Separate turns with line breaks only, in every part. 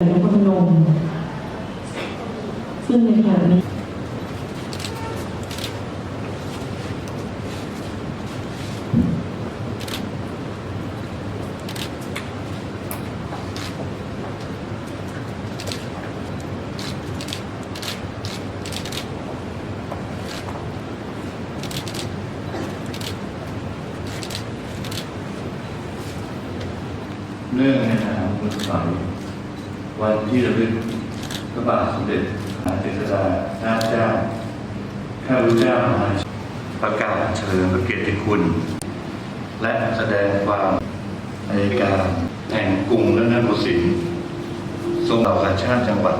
นครพนมซึ่งในขณะนี้
เนื่องในนามบุญสมัย วันที่ระลึกพระบาทสมเด็จพระเจ้าชาติเจ้า ข้าพเจ้าประกาศเฉลิมพระเกียรติคุณ และแสดงความในการแห่งกรุงและนโกสินทร์ทรงเหล่าสัญชาติจังหวัด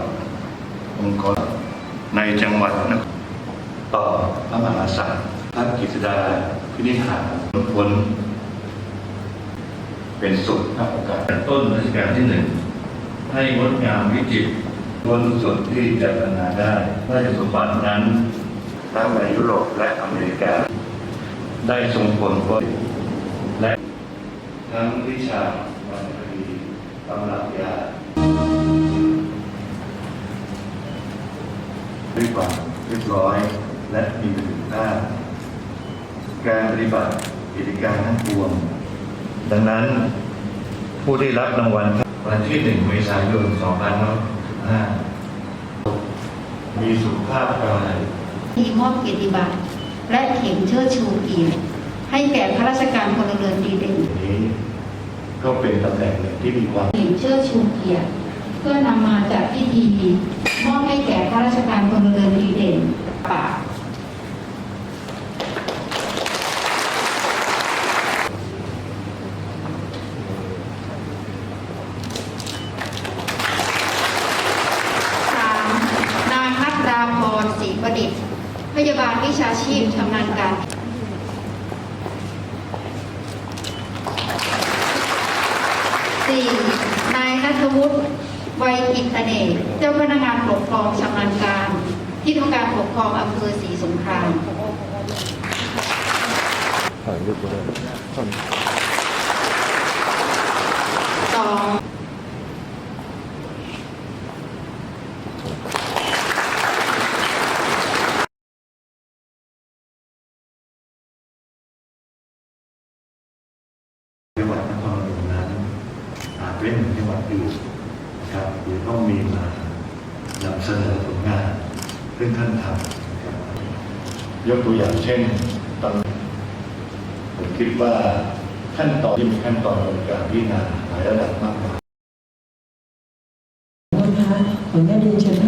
องค์กรในจังหวัดนครต่อพระมหากษัตริย์พระกฤษดาพินิหารผลเป็นสุขณโอกาสต้นรัชกาลที่หนึ่ง ให้งดงามวิจิตรบนสุดที่จะพัฒนาได้ราชสมบัตินั้นทั้งในยุโรปและอเมริกา ได้ทรงผลผลและทั้งวิชาวรรณคดีตำรับยาด้วยความเรียบร้อยและมีประสิทธิภาพการปฏิบัติกิจการทั้งปวง ดังนั้นผู้ที่รับรางวัล วันที่1เมษายน2565มีสุขภาพกาย
มีมอบเกียรติบัตรและเข็มเชิดชูเกียรติให้แก่ข้าราชการพลเรือนดีเด่น
นี้ก็เป็นตำแหน่งหนึ่งที่มีความ
เข็มเชิดชูเกียรติเพื่อนำมาจัดพิธีมอบให้แก่ข้าราชการพลเรือนดีเด่นป่าค สามนางนัทราพรศรีประดิษฐ์ พยาบาลวิชาชีพชำนาญการสี่นายนัทวุฒิไวยกิตเนกเจ้าพนักงานปกครองชำนาญการ ที่ทำการปกครองอำเภอศรีสงคราม
ถ่ายรูปก็ได้ท่าน
สอง
จังหวัดนครปฐมนั้นอาจ เป็นเหมือนจังหวัดอยู่นะครับหรือต้องมีมานำเสนอผลงานซึ่งท่านทำยกตัวอย่างเช่นตอนผมคิดว่าขั้นตอนที่มีขั้นตอนของการพิจารณาหลายระดับมากมาย
ขออนุญาตเรียนเชิญ